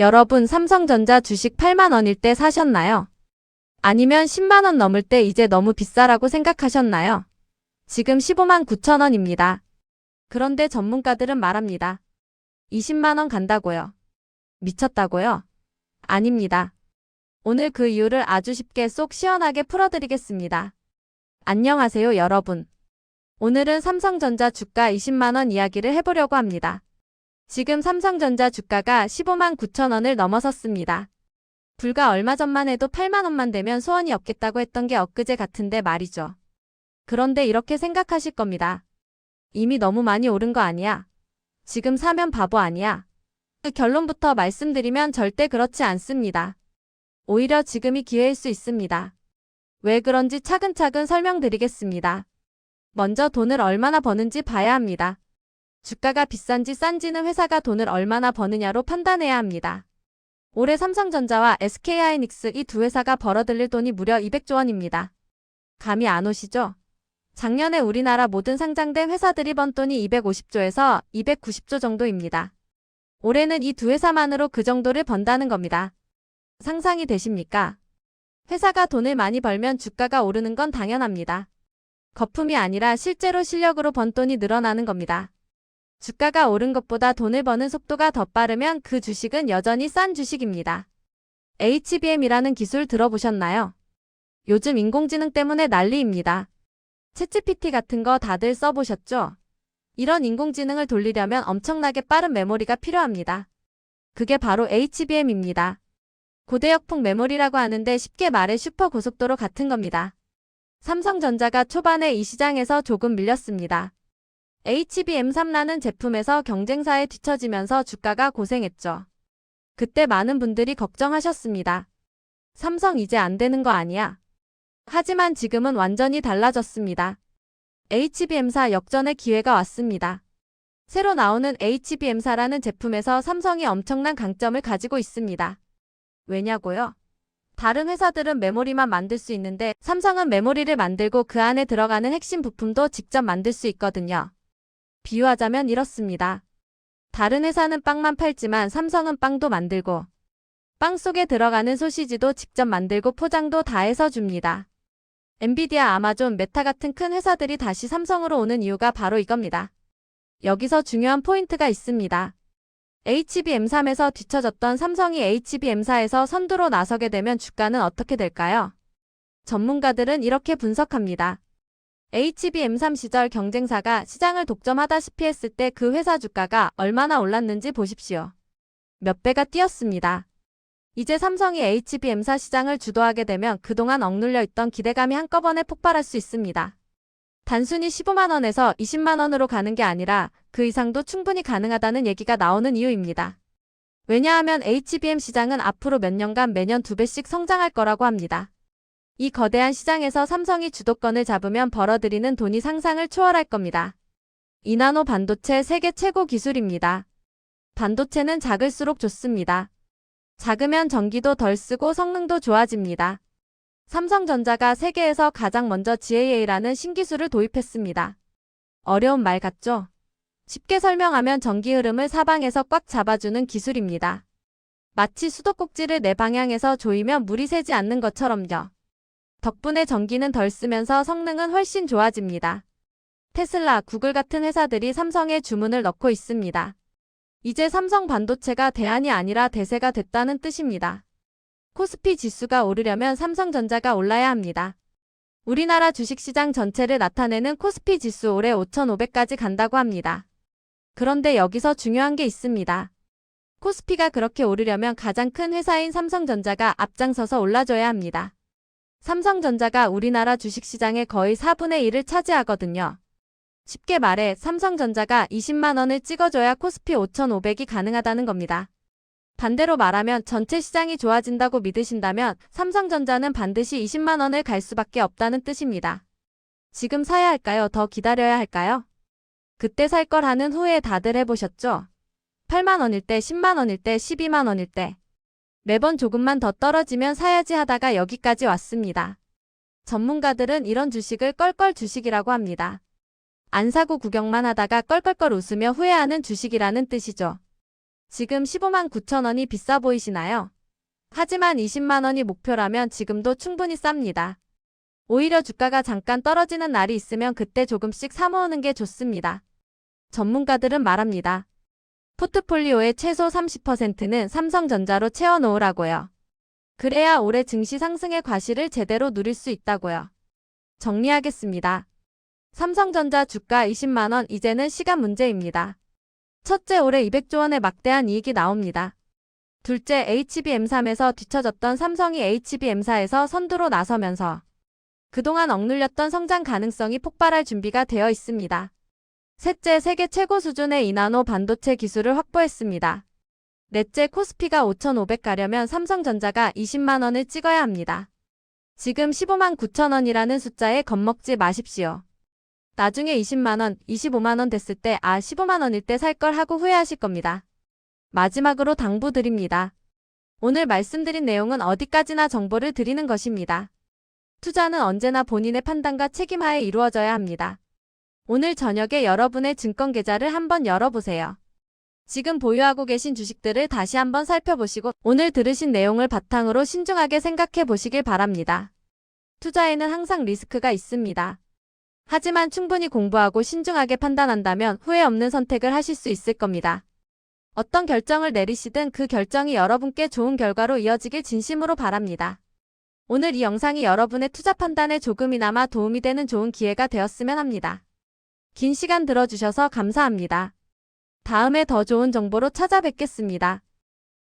여러분 삼성전자 주식 8만원일 때 사셨나요? 아니면 10만원 넘을 때 이제 너무 비싸라고 생각하셨나요? 지금 15만 9천원입니다. 그런데 전문가들은 말합니다. 20만원 간다고요. 미쳤다고요? 아닙니다. 오늘 그 이유를 아주 쉽게 쏙 시원하게 풀어드리겠습니다. 안녕하세요, 여러분. 오늘은 삼성전자 주가 20만원 이야기를 해보려고 합니다. 지금 삼성전자 주가가 15만 9천 원을 넘어섰습니다. 불과 얼마 전만 해도 8만 원만 되면 소원이 없겠다고 했던 게 엊그제 같은데 말이죠. 그런데 이렇게 생각하실 겁니다. 이미 너무 많이 오른 거 아니야? 지금 사면 바보 아니야? 그 결론부터 말씀드리면 절대 그렇지 않습니다. 오히려 지금이 기회일 수 있습니다. 왜 그런지 차근차근 설명드리겠습니다. 먼저 돈을 얼마나 버는지 봐야 합니다. 주가가 비싼지 싼지는 회사가 돈을 얼마나 버느냐로 판단해야 합니다. 올해 삼성전자와 SK하이닉스 이 두 회사가 벌어들일 돈이 무려 200조 원입니다. 감이 안 오시죠? 작년에 우리나라 모든 상장된 회사들이 번 돈이 250조에서 290조 정도입니다. 올해는 이 두 회사만으로 그 정도를 번다는 겁니다. 상상이 되십니까? 회사가 돈을 많이 벌면 주가가 오르는 건 당연합니다. 거품이 아니라 실제로 실력으로 번 돈이 늘어나는 겁니다. 주가가 오른 것보다 돈을 버는 속도가 더 빠르면 그 주식은 여전히 싼 주식입니다. HBM이라는 기술 들어보셨나요? 요즘 인공지능 때문에 난리입니다. 챗GPT 같은 거 다들 써보셨죠? 이런 인공지능을 돌리려면 엄청나게 빠른 메모리가 필요합니다. 그게 바로 HBM입니다. 고대역폭 메모리라고 하는데 쉽게 말해 슈퍼 고속도로 같은 겁니다. 삼성전자가 초반에 이 시장에서 조금 밀렸습니다. HBM3라는 제품에서 경쟁사에 뒤처지면서 주가가 고생했죠. 그때 많은 분들이 걱정하셨습니다. 삼성 이제 안 되는 거 아니야? 하지만 지금은 완전히 달라졌습니다. HBM사 역전의 기회가 왔습니다. 새로 나오는 HBM사라는 제품에서 삼성이 엄청난 강점을 가지고 있습니다. 왜냐고요? 다른 회사들은 메모리만 만들 수 있는데 삼성은 메모리를 만들고 그 안에 들어가는 핵심 부품도 직접 만들 수 있거든요. 비유하자면 이렇습니다. 다른 회사는 빵만 팔지만 삼성은 빵도 만들고 빵 속에 들어가는 소시지도 직접 만들고 포장도 다 해서 줍니다. 엔비디아, 아마존, 메타 같은 큰 회사들이 다시 삼성으로 오는 이유가 바로 이겁니다. 여기서 중요한 포인트가 있습니다. HBM3에서 뒤처졌던 삼성이 HBM4에서 선두로 나서게 되면 주가는 어떻게 될까요? 전문가들은 이렇게 분석합니다. HBM3 시절 경쟁사가 시장을 독점하다시피 했을 때 그 회사 주가가 얼마나 올랐는지 보십시오. 몇 배가 뛰었습니다. 이제 삼성이 HBM4 시장을 주도하게 되면 그동안 억눌려 있던 기대감이 한꺼번에 폭발할 수 있습니다. 단순히 15만원에서 20만원으로 가는 게 아니라 그 이상도 충분히 가능하다는 얘기가 나오는 이유입니다. 왜냐하면 HBM 시장은 앞으로 몇 년간 매년 두 배씩 성장할 거라고 합니다. 이 거대한 시장에서 삼성이 주도권을 잡으면 벌어들이는 돈이 상상을 초월할 겁니다. 이나노 반도체 세계 최고 기술입니다. 반도체는 작을수록 좋습니다. 작으면 전기도 덜 쓰고 성능도 좋아집니다. 삼성전자가 세계에서 가장 먼저 GAA라는 신기술을 도입했습니다. 어려운 말 같죠? 쉽게 설명하면 전기 흐름을 사방에서 꽉 잡아주는 기술입니다. 마치 수도꼭지를 내 방향에서 조이면 물이 새지 않는 것처럼요. 덕분에 전기는 덜 쓰면서 성능은 훨씬 좋아집니다. 테슬라, 구글 같은 회사들이 삼성에 주문을 넣고 있습니다. 이제 삼성 반도체가 대안이 아니라 대세가 됐다는 뜻입니다. 코스피 지수가 오르려면 삼성전자가 올라야 합니다. 우리나라 주식시장 전체를 나타내는 코스피 지수 올해 5,500까지 간다고 합니다. 그런데 여기서 중요한 게 있습니다. 코스피가 그렇게 오르려면 가장 큰 회사인 삼성전자가 앞장서서 올라줘야 합니다. 삼성전자가 우리나라 주식시장의 거의 4분의 1을 차지하거든요. 쉽게 말해 삼성전자가 20만원을 찍어줘야 코스피 5,500이 가능하다는 겁니다. 반대로 말하면 전체 시장이 좋아진다고 믿으신다면 삼성전자는 반드시 20만원을 갈 수밖에 없다는 뜻입니다. 지금 사야 할까요? 더 기다려야 할까요? 그때 살 걸 하는 후회 다들 해보셨죠? 8만원일 때, 10만원일 때, 12만원일 때. 매번 조금만 더 떨어지면 사야지 하다가 여기까지 왔습니다. 전문가들은 이런 주식을 껄껄 주식이라고 합니다. 안 사고 구경만 하다가 껄껄껄 웃으며 후회하는 주식이라는 뜻이죠. 지금 15만 9천 원이 비싸 보이시나요? 하지만 20만 원이 목표라면 지금도 충분히 쌉니다. 오히려 주가가 잠깐 떨어지는 날이 있으면 그때 조금씩 사모으는 게 좋습니다. 전문가들은 말합니다. 포트폴리오의 최소 30%는 삼성전자로 채워놓으라고요. 그래야 올해 증시 상승의 과실을 제대로 누릴 수 있다고요. 정리하겠습니다. 삼성전자 주가 20만원 이제는 시간 문제입니다. 첫째 올해 200조 원의 막대한 이익이 나옵니다. 둘째 HBM3에서 뒤처졌던 삼성이 HBM사에서 선두로 나서면서 그동안 억눌렸던 성장 가능성이 폭발할 준비가 되어 있습니다. 셋째 세계 최고 수준의 이나노 반도체 기술을 확보했습니다. 넷째 코스피가 5,500 가려면 삼성전자가 20만 원을 찍어야 합니다. 지금 15만 9천 원이라는 숫자에 겁먹지 마십시오. 나중에 20만 원, 25만 원 됐을 때 아 15만 원일 때 살 걸 하고 후회하실 겁니다. 마지막으로 당부드립니다. 오늘 말씀드린 내용은 어디까지나 정보를 드리는 것입니다. 투자는 언제나 본인의 판단과 책임하에 이루어져야 합니다. 오늘 저녁에 여러분의 증권 계좌를 한번 열어보세요. 지금 보유하고 계신 주식들을 다시 한번 살펴보시고 오늘 들으신 내용을 바탕으로 신중하게 생각해 보시길 바랍니다. 투자에는 항상 리스크가 있습니다. 하지만 충분히 공부하고 신중하게 판단한다면 후회 없는 선택을 하실 수 있을 겁니다. 어떤 결정을 내리시든 그 결정이 여러분께 좋은 결과로 이어지길 진심으로 바랍니다. 오늘 이 영상이 여러분의 투자 판단에 조금이나마 도움이 되는 좋은 기회가 되었으면 합니다. 긴 시간 들어주셔서 감사합니다. 다음에 더 좋은 정보로 찾아뵙겠습니다.